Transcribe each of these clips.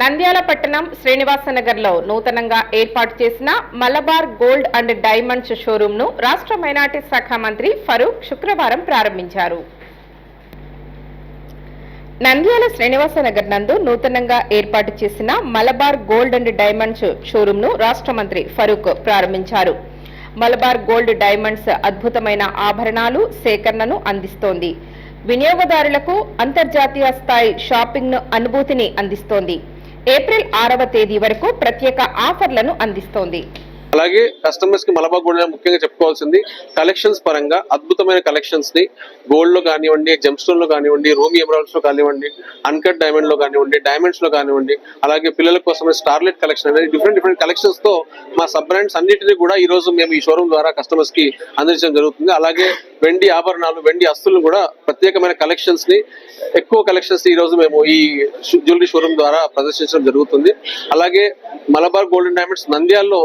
నంద్యాల పట్టణం శ్రీనివాసనగర్లో నూతనంగా ఏర్పాటు చేసిన మలబార్ గోల్డ్ అండ్ డైమండ్స్ షోరూంను రాష్ట్ర మైనార్టీ శాఖ మంత్రి ఫరూక్ శుక్రవారం ప్రారంభించారు. నంద్యాల శ్రీనివాసనగర్ నందు నూతనంగా ఏర్పాటు చేసిన మలబార్ గోల్డ్ అండ్ డైమండ్స్ షోరూంను రాష్ట్ర మంత్రి ఫరూక్ ప్రారంభించారు. మలబార్ గోల్డ్ డైమండ్స్ అద్భుతమైన ఆభరణాలు సేకరణను అందిస్తోంది. వినియోగదారులకు అంతర్జాతీయ స్థాయి షాపింగ్ను అనుభూతిని అందిస్తోంది. ఏప్రిల్ ఆరవ తేదీ వరకు ప్రత్యేక ఆఫర్లను అందిస్తోంది. అలాగే కస్టమర్స్కి మలబార్ గోల్డ్ ముఖ్యంగా చెప్పుకోవాల్సింది కలెక్షన్స్ పరంగా అద్భుతమైన కలెక్షన్స్ని గోల్డ్లో కానివ్వండి జెమ్ స్టోన్లో కానివ్వండి రూమీ ఎమరాల్డ్స్లో కానివ్వండి అన్కట్ డైమండ్లో కానివ్వండి డైమండ్స్లో కానివ్వండి అలాగే పిల్లల కోసం స్టార్లెట్ కలెక్షన్ అనేది డిఫరెంట్ డిఫరెంట్ కలెక్షన్స్తో మా సబ్ బ్రాండ్స్ అన్నిటిని కూడా ఈ రోజు మేము ఈ షోరూమ్ ద్వారా కస్టమర్స్కి అందించడం జరుగుతుంది. అలాగే వెండి ఆభరణాలు వెండి అస్తులను కూడా ప్రత్యేకమైన కలెక్షన్స్ని ఎక్కువ కలెక్షన్స్ ఈ రోజు మేము ఈ జ్యువెలరీ షోరూమ్ ద్వారా ప్రదర్శించడం జరుగుతుంది. అలాగే మలబార్ గోల్డెన్ డైమండ్స్ నంద్యాల్లో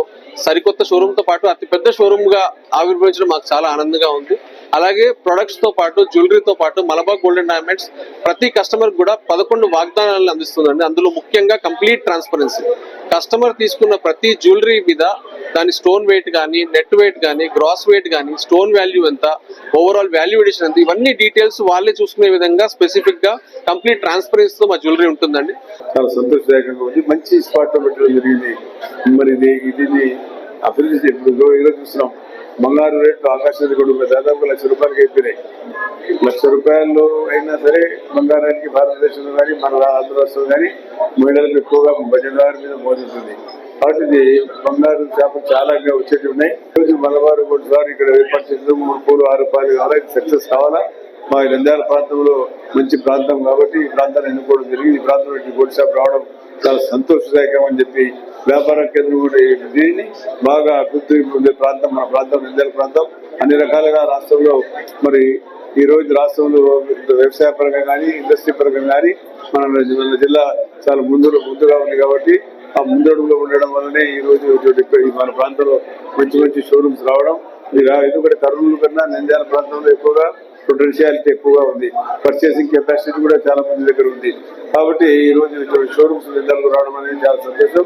సరికొత్త షోరూమ్తో పాటు అతి పెద్ద షోరూమ్గా ఆవిర్భవించడం మాకు చాలా ఆనందంగా ఉంది. అలాగే ప్రొడక్ట్స్తో పాటు జ్యువెలరీతో పాటు మలబార్ గోల్డెన్ డైమండ్స్ ప్రతి కస్టమర్ కూడా పదకొండు వాగ్దానాలను అందిస్తుందండి. అందులో ముఖ్యంగా కంప్లీట్ ట్రాన్స్పరెన్సీ కస్టమర్ తీసుకున్న ప్రతి జ్యువెలరీ మీద దాని స్టోన్ వెయిట్ కానీ నెట్ వెయిట్ కానీ గ్రాస్ వెయిట్ కానీ స్టోన్ వాల్యూ ఎంత ఓవరాల్ వాల్యూ ఎడిషన్ ఎంత ఇవన్నీ డీటెయిల్స్ వాళ్ళే చూసుకునే విధంగా స్పెసిఫిక్గా కంప్లీట్ ట్రాన్స్పరెన్సీ తో మా జ్యువెలరీ ఉంటుందండి. చాలా సంతోషదాయకంగా ఉంది. మంచి స్పాట్లో పెట్టడం జరిగింది. మరి ఇది ఇది అభివృద్ధి ఇప్పుడు ఈరోజు చూస్తున్నాం బంగారు రేట్లు ఆకాశానికి కూడా ఉన్నాయి. దాదాపు లక్ష రూపాయలకి అయిపోయినాయి. లక్ష రూపాయలు అయినా సరే బంగారానికి భారతదేశంలో కానీ మన ఆంధ్ర రాష్ట్రంలో కానీ మహిళలకు ఎక్కువగా బజార్ మీద మోదుతుంది కాబట్టి ఇది బంగారు చేపలు చాలా వచ్చేటి ఉన్నాయి. ఈరోజు మలబారు కూడా సార్ ఇక్కడ ఏర్పాటు చేసిన మూడు పూలు ఆరు రూపాయలు కావాలా. ఇది సక్సెస్ కావాలా? మా నంద్యాల ప్రాంతంలో మంచి ప్రాంతం కాబట్టి ఈ ప్రాంతాన్ని ఎన్నుకోవడం జరిగింది. ఈ ప్రాంతంలో ఈ గోల్డ్ షాప్ రావడం చాలా సంతోషదాయకం అని చెప్పి వ్యాపార కేంద్రం కూడా దీన్ని బాగా అభివృద్ధి పొందే ప్రాంతం మన ప్రాంతం నిందల ప్రాంతం. అన్ని రకాలుగా రాష్ట్రంలో మరి ఈ రోజు రాష్ట్రంలో వ్యవసాయ పరంగా కానీ ఇండస్ట్రీ పరంగా కానీ మన మన జిల్లా చాలా ముందు ముందుగా ఉంది కాబట్టి ఆ ముందడుగులో ఉండడం వల్లనే ఈ రోజు ఈ మన ప్రాంతంలో మంచి మంచి షోరూమ్స్ రావడం. ఇది ఎందుకంటే కర్నూలు కన్నా నంద్యాల ప్రాంతంలో ఎక్కువగా పొటెన్షియాలిటీ ఎక్కువగా ఉంది. పర్చేసింగ్ కెపాసిటీ కూడా చాలా మంది దగ్గర ఉంది. కాబట్టి ఈ రోజు షోరూమ్స్ నిందలకు రావడం అనేది చాలా సంతోషం.